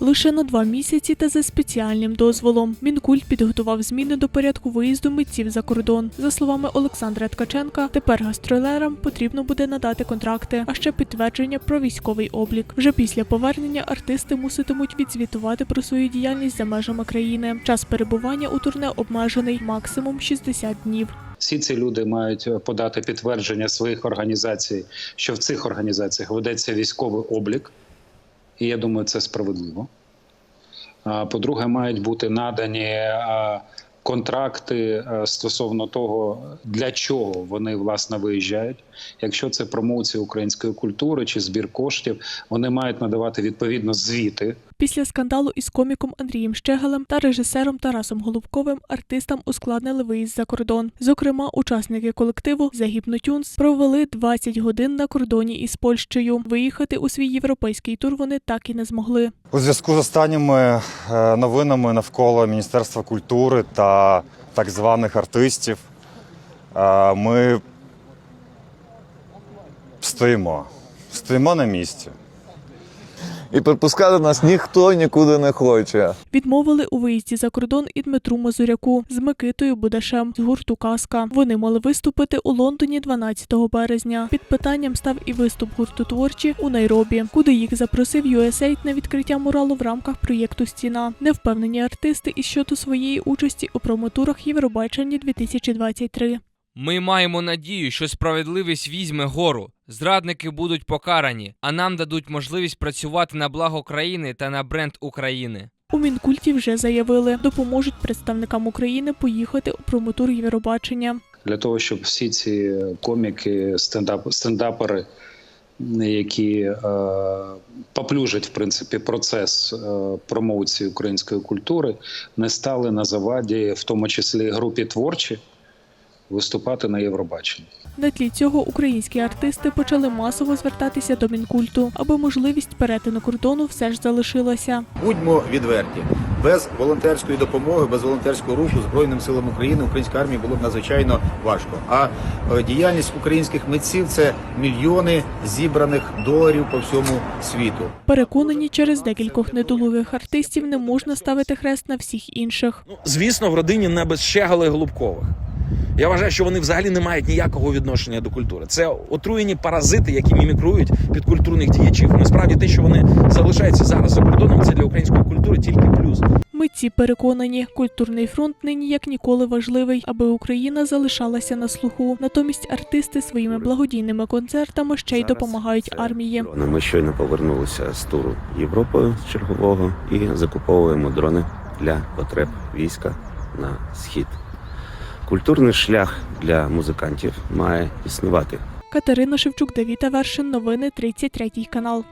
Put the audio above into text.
Лише на два місяці та за спеціальним дозволом. Мінкульт підготував зміни до порядку виїзду митців за кордон. За словами Олександра Ткаченка, тепер гастролерам потрібно буде надати контракти, а ще підтвердження про військовий облік. Вже після повернення артисти муситимуть відзвітувати про свою діяльність за межами країни. Час перебування у турне обмежений максимум 60 днів. Всі ці люди мають подати підтвердження своїх організацій, що в цих організаціях ведеться військовий облік, і я думаю, це справедливо. По-друге, мають бути надані контракти стосовно того, для чого вони власне виїжджають. Якщо це промоція української культури чи збір коштів, вони мають надавати відповідно звіти Після скандалу із коміком Андрієм Щегалем та режисером Тарасом Голубковим артистам ускладнили виїзд за кордон. Зокрема, учасники колективу The Hypnotunes провели 20 годин на кордоні із Польщею. Виїхати у свій європейський тур вони так і не змогли. У зв'язку з останніми е, новинами навколо Міністерства культури та так званих артистів е, ми стоїмо. Стоїмо на місці. І пропускати нас ніхто нікуди не хоче. Відмовили у виїзді за кордон і Дмитру Мазуряку з Микитою Будашем з гурту Казка. Вони мали виступити у Лондоні 12 березня. Під питанням став і виступ гурту творчі у Найробі, куди їх запросив USAID на відкриття муралу в рамках проєкту Стіна. Невпевнені артисти і щодо своєї участі у промотурах Євробачення 2023. Ми маємо надію, що справедливість візьме гору. Зрадники будуть покарані, а нам дадуть можливість працювати на благо країни та на бренд України. У Мінкульті вже заявили, допоможуть представникам України поїхати у промотур Євробачення. для того, щоб всі ці коміки, стендап, стендапери, які е, поплюжать в принципі процес е, промоції української культури, не стали на заваді, в тому числі групі творчі, виступати на Євробаченні. На тлі цього українські артисти почали масово звертатися до Мінкульту, аби можливість перетину кордону все ж залишилася. Будьмо відверті. Без волонтерської допомоги, без волонтерського руху Збройним силам України українська армія було б надзвичайно важко. А е, діяльність українських митців це мільйони зібраних доларів по всьому світу. Переконані, через декількох недолугих артистів не можна ставити хрест на всіх інших. Ну, звісно, в родині не без Щегала і Голубкових. Я вважаю, що вони взагалі не мають ніякого відношення до культури. Це отруєні паразити, які мімікрують під культурних діячів. Насправді те, що вони залишаються зараз за кордоном, це для української культури тільки плюс. Митці переконані, культурний фронт нині як ніколи важливий, аби Україна залишалася на слуху. Натомість артисти своїми благодійними концертами ще й допомагають армії. Ми щойно повернулися з туру Європою з чергового і закуповуємо дрони для потреб війська на схід. Культурний шлях для музикантів має існувати. Катерина Шевчук, Давіта Вершин. Новини 33 канал.